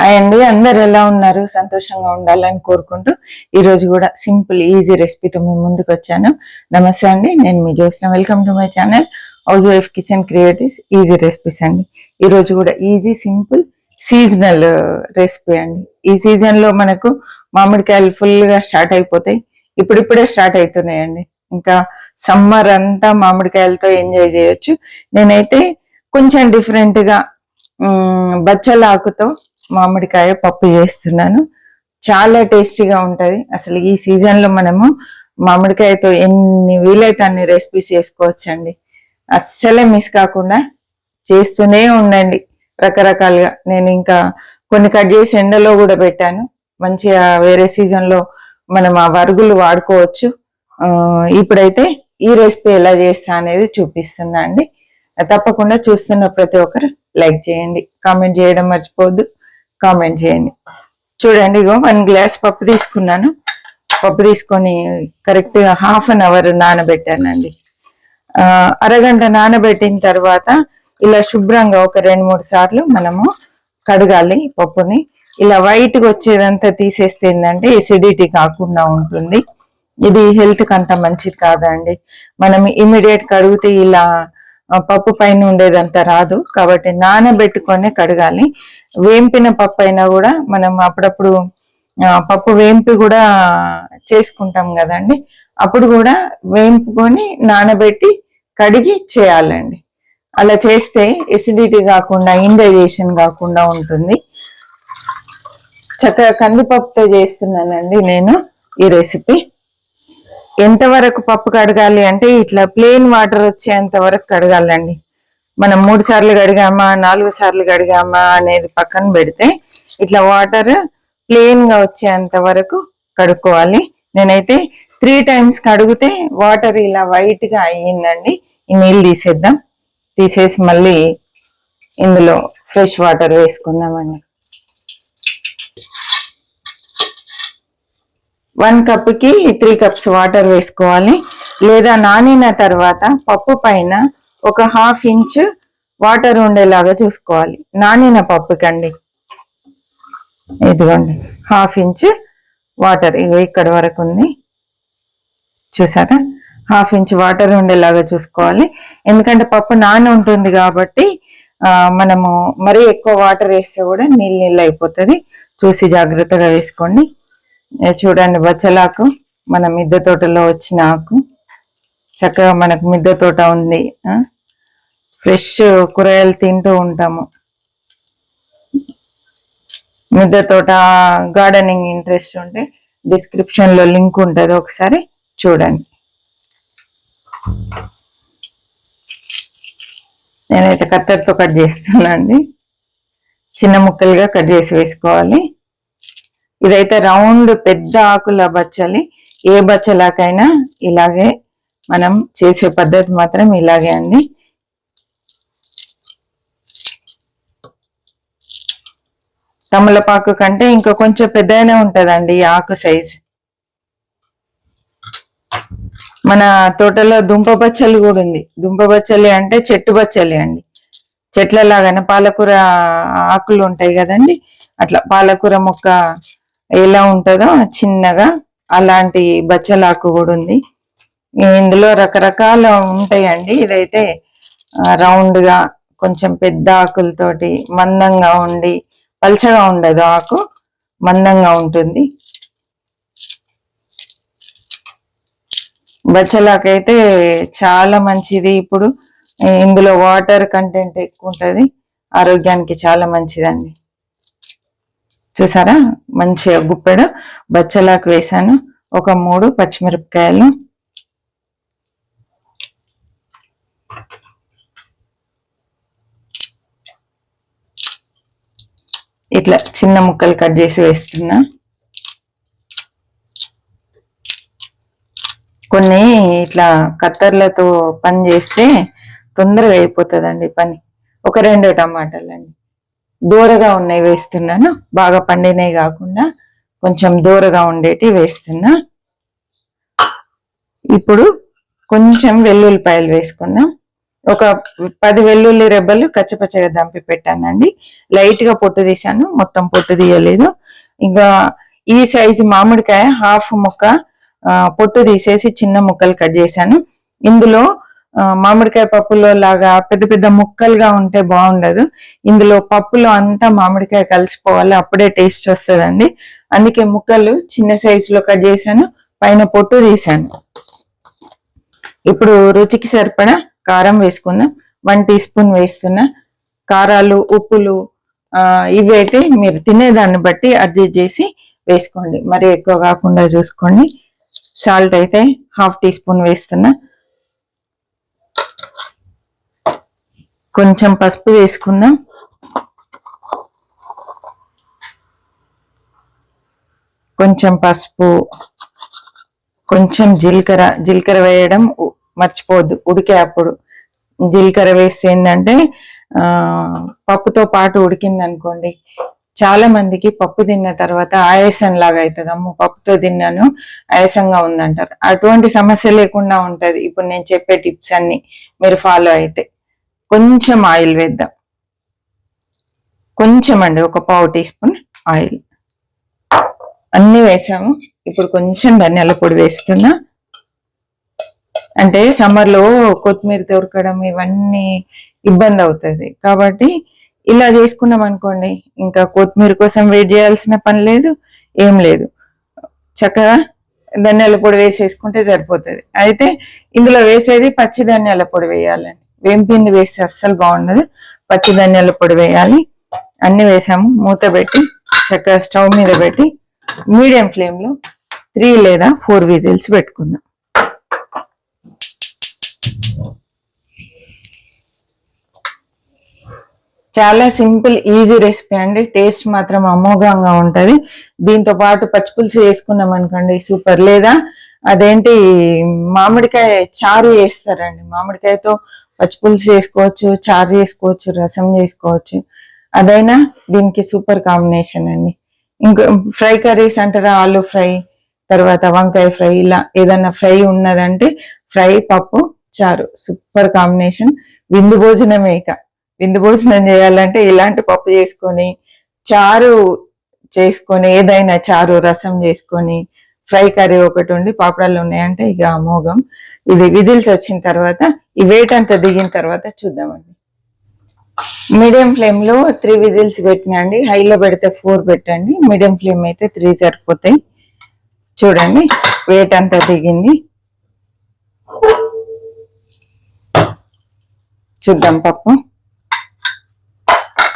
Hi అండి. అందరు ఎలా ఉన్నారు? సంతోషంగా ఉండాలని కోరుకుంటూ ఈరోజు కూడా సింపుల్ ఈజీ రెసిపీతో మీ ముందుకు వచ్చాను. నమస్తే అండి. నేను మీ Jyotsna. Welcome to my channel housewife kitchen creatives easy recipes అండి. ఈరోజు కూడా ఈజీ సింపుల్ సీజనల్ రెసిపీ అండి. ఈ సీజన్లో మనకు మామిడికాయలు ఫుల్గా స్టార్ట్ అయిపోతాయి. ఇప్పుడిప్పుడే స్టార్ట్ అవుతున్నాయండి. ఇంకా సమ్మర్ అంతా మామిడికాయలతో ఎంజాయ్ చేయొచ్చు. నేనైతే కొంచెం డిఫరెంట్గా బచ్చలాకుతో బచ్చల ఆకుతో మామిడికాయ పప్పు చేస్తున్నాను. చాలా టేస్టీగా ఉంటుంది. అసలు ఈ సీజన్లో మనము మామిడికాయతో ఎన్ని వీలైతే అన్ని రెసిపీస్ చేసుకోవచ్చండి. అస్సలే మిస్ కాకుండా చేస్తూనే ఉండండి. రకరకాలుగా నేను ఇంకా కొన్ని కట్ చేసి ఎండలో కూడా పెట్టాను. మంచిగా వేరే సీజన్లో మనం ఆ వరుగులు వాడుకోవచ్చు. ఇప్పుడైతే ఈ రెసిపీ ఎలా చేస్తా అనేది చూపిస్తున్నా అండి. తప్పకుండా చూస్తున్న ప్రతి ఒక్కరు లైక్ చేయండి. కామెంట్ చేయడం మర్చిపోవద్దు. కామెంట్ చేయండి. చూడండి ఇగో వన్ గ్లాస్ పప్పు తీసుకున్నాను. పప్పు తీసుకొని కరెక్ట్గా హాఫ్ అన్ అవర్ నానబెట్టానండి. అరగంట నానబెట్టిన తర్వాత ఇలా శుభ్రంగా ఒక రెండు మూడు సార్లు మనము కడగాలి పప్పుని. ఇలా వైట్గా వచ్చేదంతా తీసేస్తే ఏంటంటే ఎసిడిటీ కాకుండా ఉంటుంది. ఇది హెల్త్కి అంత మంచిది కాదండి. మనం ఇమీడియట్ కడిగితే ఇలా పప్పు పైన ఉండేదంతా రాదు. కాబట్టి నానబెట్టుకొని కడగాలి. వేంపిన పప్పు అయినా కూడా మనం అప్పుడప్పుడు పప్పు వేంపి కూడా చేసుకుంటాం కదండి. అప్పుడు కూడా వేంపుకొని నానబెట్టి కడిగి చేయాలండి. అలా చేస్తే ఎసిడిటీ కాకుండా ఇండైజేషన్ కాకుండా ఉంటుంది. చక్కగా కందిపప్పుతో చేస్తున్నానండి నేను ఈ రెసిపీ ఎంతవరకు పప్పు కడగాలి అంటే ఇట్లా ప్లేన్ వాటర్ వచ్చేంత వరకు కడగాలండి. మనం మూడు సార్లు కడిగామా నాలుగు సార్లు కడిగామా అనేది పక్కన పెడితే ఇట్లా వాటర్ ప్లెయిన్గా వచ్చేంత వరకు కడుక్కోవాలి. నేనైతే త్రీ టైమ్స్ కడిగితే వాటర్ ఇలా వైట్గా అయ్యిందండి. ఈ నీళ్ళు తీసేద్దాం. తీసేసి మళ్ళీ ఇందులో ఫ్రెష్ వాటర్ వేసుకుందామండి. వన్ కప్కి త్రీ కప్స్ వాటర్ వేసుకోవాలి. లేదా నానిన తర్వాత పప్పు పైన ఒక హాఫ్ ఇంచ్ వాటర్ ఉండేలాగా చూసుకోవాలి. నానిన పప్పుకండి. ఇదిగోండి. హాఫ్ ఇంచ్ వాటర్ ఇగో ఇక్కడ వరకు ఉంది. చూసారా? హాఫ్ ఇంచ్ వాటర్ ఉండేలాగా చూసుకోవాలి. ఎందుకంటే పప్పు నాని ఉంటుంది కాబట్టి మనము మరీ ఎక్కువ వాటర్ వేస్తే కూడా నీళ్ళు నీళ్ళు అయిపోతుంది. చూసి జాగ్రత్తగా వేసుకోండి. చూడండి బచ్చలాకు మన మిద్దె తోటలో వచ్చిన ఆకు. చక్కగా మనకు మిద్దె తోట ఉంది ఫ్రెష్ కూరగాయలు తింటూ ఉంటాము. మిద్దె తోట గార్డెనింగ్ ఇంట్రెస్ట్ ఉంటే డిస్క్రిప్షన్లో లింక్ ఉంటుంది ఒకసారి చూడండి. నేనైతే కత్తెరతో కట్ చేస్తున్నా అండి చిన్న ముక్కలుగా కట్ చేసి వేసుకోవాలి. ఇదైతే రౌండ్ పెద్ద ఆకుల బచ్చలి ఏ బచ్చలాకైనా ఇలాగే మనం చేసే పద్ధతి మాత్రం ఇలాగే అండి. తమలపాకు కంటే ఇంకా కొంచెం పెద్దగానే ఉంటుందండి ఈ ఆకు సైజ్ మన తోటలో దుంప బచ్చలి కూడా ఉంది. దుంప బచ్చలి అంటే చెట్టు బచ్చలి అండి. చెట్ల లాగానే పాలకూర ఆకులు ఉంటాయి కదండి. అట్లా పాలకూర మొక్క ఎలా ఉంటుందో చిన్నగా అలాంటి బచ్చలాకు కూడా ఉంది. ఇందులో రకరకాల ఉంటాయండి. ఇదైతే రౌండ్గా కొంచెం పెద్ద ఆకులతోటి మందంగా ఉండి పల్చగా ఉండదు ఆకు మందంగా ఉంటుంది. బచ్చలాకైతే చాలా మంచిది. ఇప్పుడు ఇందులో వాటర్ కంటెంట్ ఎక్కువ ఉంటుంది ఆరోగ్యానికి చాలా మంచిదండి. చూసారా? మంచిగా గుప్పెడు. బచ్చలాకు వేసాను. ఒక మూడు పచ్చిమిరపకాయలు. ఇట్లా చిన్న ముక్కలు కట్ చేసి వేస్తున్నా. కొన్ని ఇట్లా కత్తర్లతో పని చేస్తే తొందరగా అయిపోతుందండి పని. ఒక రెండు టమాటాలు అండి దూరగా ఉన్నాయి వేస్తున్నాను. బాగా పండినవి కాకుండా కొంచెం దూరగా ఉండేటి వేస్తున్నా. ఇప్పుడు కొంచెం వెల్లుల్లిపాయలు వేసుకుందాం ఒక పది వెల్లుల్లి రెబ్బలు కచ్చపచ్చగా దంపి పెట్టానండి. లైట్గా పొట్టు తీసాను మొత్తం పొట్టు తీయలేదు. ఇంకా ఈ సైజు మామిడికాయ హాఫ్ ముక్క పొట్టు తీసేసి చిన్న ముక్కలు కట్ చేశాను. ఇందులో మామిడికాయ పప్పులో లాగా పెద్ద పెద్ద ముక్కలుగా ఉంటే బాగుండదు. ఇందులో పప్పులో అంతా మామిడికాయ కలిసిపోవాలి అప్పుడే టేస్ట్ వస్తుందండి. అందుకే ముక్కలు చిన్న సైజులో కట్ చేశాను పైన పొట్టు తీశాను. ఇప్పుడు రుచికి సరిపడా కారం వేసుకుందాం వన్ టీ స్పూన్ వేస్తున్నా కారాలు ఉప్పులు ఇవి అయితే మీరు తినేదాన్ని బట్టి అడ్జస్ట్ చేసి వేసుకోండి. మరి ఎక్కువ కాకుండా చూసుకోండి. సాల్ట్ అయితే హాఫ్ టీ స్పూన్ వేస్తున్నా. కొంచెం పసుపు వేసుకుందాం కొంచెం పసుపు కొంచెం జీలకర్ర జీలకర్ర వేయడం మర్చిపోవద్దు. ఉడికే అప్పుడు జీలకర్ర వేస్తే ఏంటంటే పప్పుతో పాటు ఉడికింది అనుకోండి చాలా మందికి పప్పు తిన్న తర్వాత ఆయాసం లాగా అవుతుంది అమ్మ పప్పుతో తిన్నాను ఆయాసంగా ఉందంటారు. అటువంటి సమస్య లేకుండా ఉంటుంది. ఇప్పుడు నేను చెప్పే టిప్స్ అన్ని మీరు ఫాలో అయితే. కొంచెం ఆయిల్ వేద్దాం. కొంచెం అండి ఒక పావు టీ స్పూన్ ఆయిల్. అన్ని వేసాము. ఇప్పుడు కొంచెం ధనియాల పొడి వేస్తున్నా. అంటే సమ్మర్లో కొత్తిమీర దొరకడం ఇవన్నీ ఇబ్బంది అవుతుంది. కాబట్టి ఇలా చేసుకున్నాం అనుకోండి ఇంకా కొత్తిమీర కోసం వెయిట్ చేయాల్సిన పని లేదు ఏం లేదు. చక్కగా ధనియాల పొడి వేసేసుకుంటే సరిపోతుంది. అయితే ఇందులో వేసేది పచ్చి ధనియాల పొడి వేయాలండి. వేంపింది వేస్తే అస్సలు బాగుండదు. పచ్చి ధనియాల పొడి వేయాలి. అన్ని వేసాము. మూత పెట్టి చక్కగా స్టవ్ మీద పెట్టి మీడియం ఫ్లేమ్లో త్రీ లేదా ఫోర్ విజిల్స్ పెట్టుకుందాం. చాలా సింపుల్ ఈజీ రెసిపీ అండి. టేస్ట్ మాత్రం అమోఘంగా ఉంటుంది. దీంతో పాటు పచ్చిపులుసు వేసుకున్నాం అనుకోండి సూపర్. లేదా అదేంటి మామిడికాయ చారు చేస్తారండి. మామిడికాయతో పచ్చిపులుసు చేసుకోవచ్చు చారు చేసుకోవచ్చు రసం చేసుకోవచ్చు. అదైనా దీనికి సూపర్ కాంబినేషన్ అండి. ఇంకా ఫ్రై కర్రీస్ అంటారా ఆలు ఫ్రై తర్వాత వంకాయ ఫ్రై ఇలా ఏదన్నా ఫ్రై ఉన్నదంటే ఫ్రై పప్పు చారు. Super combination. విందు భోజనమే ఇక. విందు భోజనం చేయాలంటే ఇలాంటి పప్పు చేసుకొని చారు చేసుకొని ఏదైనా చారు రసం చేసుకొని ఫ్రై కర్రీ ఒకటి ఉండి పాపడాలు ఉన్నాయంటే ఇక అమోఘం ఇది విజిల్స్ వచ్చిన తర్వాత ఈ వెయిట్ అంతా దిగిన తర్వాత చూద్దామండి. మీడియం ఫ్లేమ్లో త్రీ విజిల్స్ పెట్టినండి హైలో పెడితే ఫోర్ పెట్టండి. మీడియం ఫ్లేమ్ అయితే త్రీ సరిపోతాయి. చూడండి వెయిట్ అంతా దిగింది. చూద్దాం పప్పు.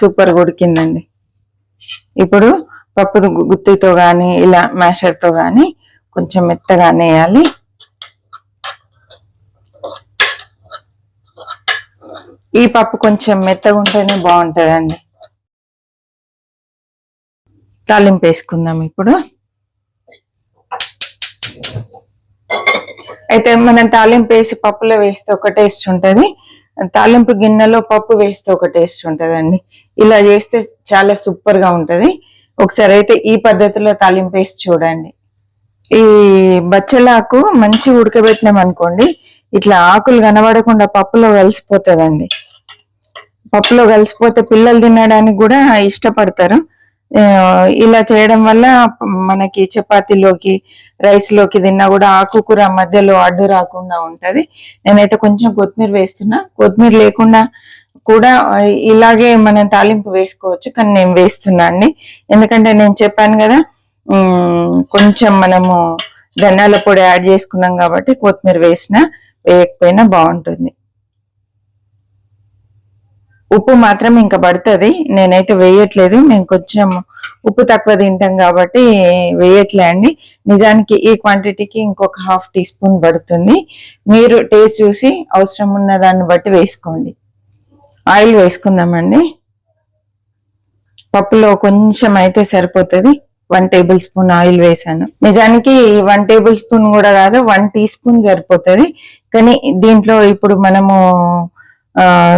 సూపర్ ఉడికిందండి. ఇప్పుడు పప్పు గుత్తితో కానీ ఇలా మ్యాషర్తో కానీ కొంచెం మెత్తగానే వేయాలి. ఈ పప్పు కొంచెం మెత్తగా ఉంటేనే బాగుంటుందండి. తాలింపు వేసుకుందాం ఇప్పుడు. అయితే మనం తాలింపు వేసి పప్పులో వేస్తే ఒక టేస్ట్ ఉంటుంది. తాలింపు గిన్నెలో పప్పు వేస్తే ఒక టేస్ట్ ఉంటుందండి. ఇలా చేస్తే చాలా సూపర్గా ఉంటుంది. ఒకసారి అయితే ఈ పద్ధతిలో తాలింపు వేసి చూడండి. ఈ బచ్చలాకు మంచి ఉడకబెట్టినాం అనుకోండి ఇట్లా ఆకులు కనబడకుండా పప్పులో కలిసిపోతుందండి. పప్పులో కలిసిపోతే పిల్లలు తినడానికి కూడా ఇష్టపడతారు. ఇలా చేయడం వల్ల మనకి చపాతీలోకి రైస్లోకి తిన్నా కూడా ఆకుకూర మధ్యలో అడ్డు రాకుండా ఉంటది. నేనైతే కొంచెం కొత్తిమీర వేస్తున్నా. కొత్తిమీర లేకుండా కూడా ఇలాగే మనం తాలింపు వేసుకోవచ్చు కానీ నేను వేస్తున్నా అండి. ఎందుకంటే నేను చెప్పాను కదా కొంచెం మనము ధనియాల పొడి యాడ్ చేసుకున్నాం కాబట్టి కొత్తిమీర వేసినా వేయకపోయినా బాగుంటుంది. ఉప్పు మాత్రం ఇంకా పడుతుంది. నేనైతే వేయట్లేదు. మేము కొంచెం ఉప్పు తక్కువ తింటాం కాబట్టి వేయట్లే అండి. నిజానికి ఈ క్వాంటిటీకి ఇంకొక హాఫ్ టీ స్పూన్ పడుతుంది. మీరు టేస్ట్ చూసి అవసరం ఉన్న దాన్ని బట్టి వేసుకోండి. ఆయిల్ వేసుకుందామండి. పప్పులో కొంచెం అయితే సరిపోతుంది. వన్ టేబుల్ స్పూన్ ఆయిల్ వేసాను. నిజానికి వన్ టేబుల్ స్పూన్ కూడా కాదు వన్ టీ స్పూన్ సరిపోతుంది. కానీ దీంట్లో ఇప్పుడు మనము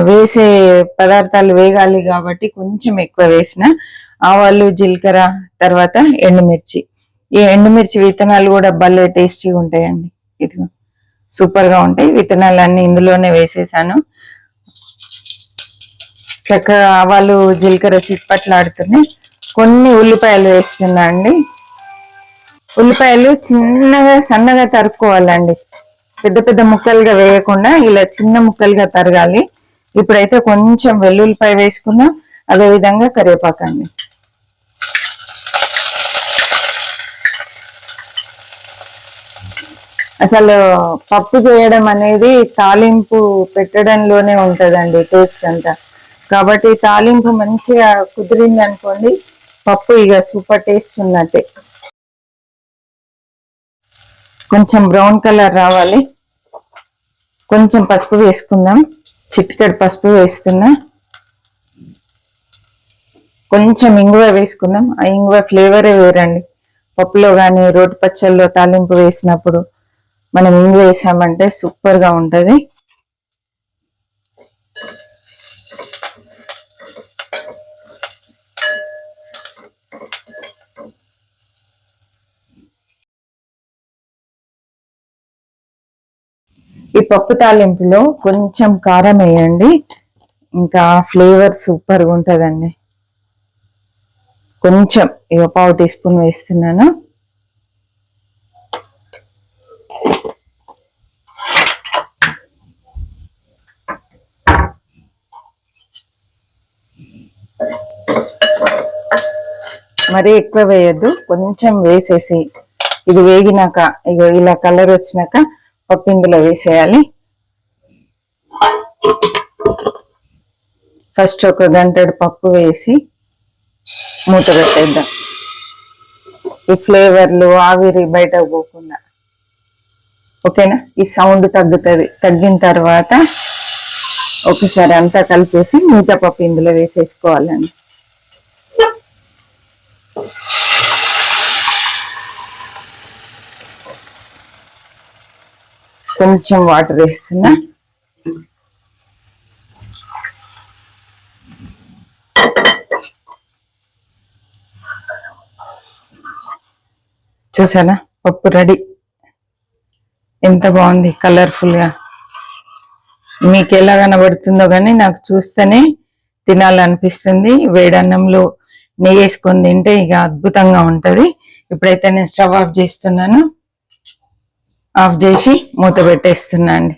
వేసే పదార్థాలు వేగాలి కాబట్టి కొంచెం ఎక్కువ వేసిన ఆవాలు జీలకర్ర తర్వాత ఎండుమిర్చి. ఈ ఎండుమిర్చి విత్తనాలు కూడా భలే టేస్టీగా ఉంటాయండి. ఇదిగో సూపర్గా ఉంటాయి. విత్తనాలు ఇందులోనే వేసేసాను. చక్కగా ఆవాలు జీలకర్ర చిప్పట్లాడుతున్నాయి కొన్ని ఉల్లిపాయలు వేస్తున్నా అండి. ఉల్లిపాయలు చిన్నగా సన్నగా తరుక్కోవాలండి. పెద్ద పెద్ద ముక్కలుగా వేయకుండా ఇలా చిన్న ముక్కలుగా తరగాలి. ఇప్పుడైతే కొంచెం వెల్లుల్లిపాయ వేసుకున్నాం అదే విధంగా కరివేపాకండి అసలు పప్పు చేయడం అనేది తాలింపు పెట్టడంలోనే ఉంటుందండి టేస్ట్ అంతా. కాబట్టి తాలింపు మంచిగా కుదిరింది అనుకోండి పప్పు ఇక సూపర్ టేస్ట్ ఉన్నట్టే. కొంచెం బ్రౌన్ కలర్ రావాలి. కొంచెం పసుపు వేసుకుందాం. చిట్కడి పసుపు వేస్తున్నా. కొంచెం ఇంగువ వేసుకుందాం. ఆ ఇంగువ ఫ్లేవరే వేరండి. పప్పులో కానీ రోటి పచ్చళ్ళలో తాలింపు వేసినప్పుడు మనం ఇంగు వేసామంటే సూపర్గా ఉంటుంది. ఈ పప్పు తాలింపులో కొంచెం కారం వేయండి. ఇంకా ఫ్లేవర్ సూపర్గా ఉంటుందండి. కొంచెం ఇక పావు టీ స్పూన్ వేస్తున్నాను. మరీ ఎక్కువ వేయద్దు కొంచెం వేసేసి. ఇది వేగినాక ఇక ఇలా కలర్ వచ్చినాక పప్పు ఇందులో వేసేయాలి. ఫస్ట్ ఒక గంటడు పప్పు వేసి మూత పెట్టేద్దాం. ఈ ఫ్లేవర్లు ఆవిరి బయటకు పోకుండా. ఓకేనా? ఈ సౌండ్ తగ్గుతుంది. తగ్గిన తర్వాత ఒకసారి అంతా కలిపేసి మూత పప్పు ఇందులో వేసేసుకోవాలండి. కొంచెం వాటర్ వేస్తున్నా. చూసానా పప్పు రెడీ. ఎంత బాగుంది కలర్ఫుల్గా. మీకు ఎలా కనబడుతుందో కానీ నాకు చూస్తేనే తినాలనిపిస్తుంది. వేడన్నంలో నెయ్యి వేసుకొని తింటే ఇక అద్భుతంగా ఉంటుంది. ఇప్పుడైతే నేను స్టవ్ ఆఫ్ చేస్తున్నాను. ఆఫ్ చేసి మూత పెట్టేస్తున్నా అండి.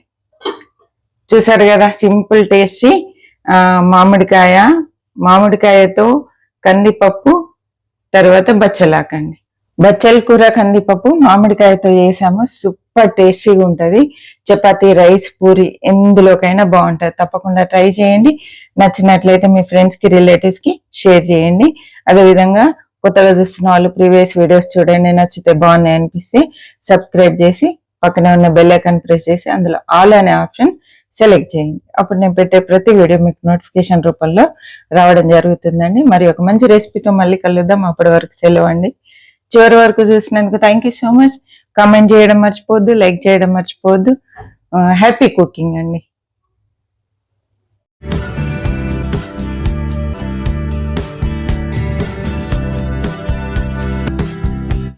చూసారు కదా సింపుల్ టేస్టీ మామిడికాయ. మామిడికాయతో కందిపప్పు తర్వాత బచ్చలాకండి. బచ్చల కూర కందిపప్పు మామిడికాయతో చేసాము. సూపర్ టేస్టీగా ఉంటుంది. చపాతీ రైస్ పూరి ఎందులోకైనా బాగుంటుంది. తప్పకుండా ట్రై చేయండి. నచ్చినట్లయితే మీ ఫ్రెండ్స్కి రిలేటివ్స్కి షేర్ చేయండి. అదేవిధంగా కొత్తగా చూస్తున్న వాళ్ళు ప్రీవియస్ వీడియోస్ చూడండి. నచ్చితే బాగున్నాయి అనిపిస్తే సబ్స్క్రైబ్ చేసి పక్కనే ఉన్న బెల్ ఐకాన్ ప్రెస్ చేసి అందులో ఆల్ అనే ఆప్షన్ సెలెక్ట్ చేయండి. అప్పుడు నేను పెట్టే ప్రతి వీడియో మీకు నోటిఫికేషన్ రూపంలో రావడం జరుగుతుందండి. మరి ఒక మంచి రెసిపీతో మళ్ళీ కలుద్దాం. అప్పటి వరకు సెలవు అండి. చివరి వరకు చూసినందుకు thank you so much comment చేయడం మర్చిపోద్దు లైక్ చేయడం మర్చిపోద్దు హ్యాపీ uh, కుకింగ్ అండి.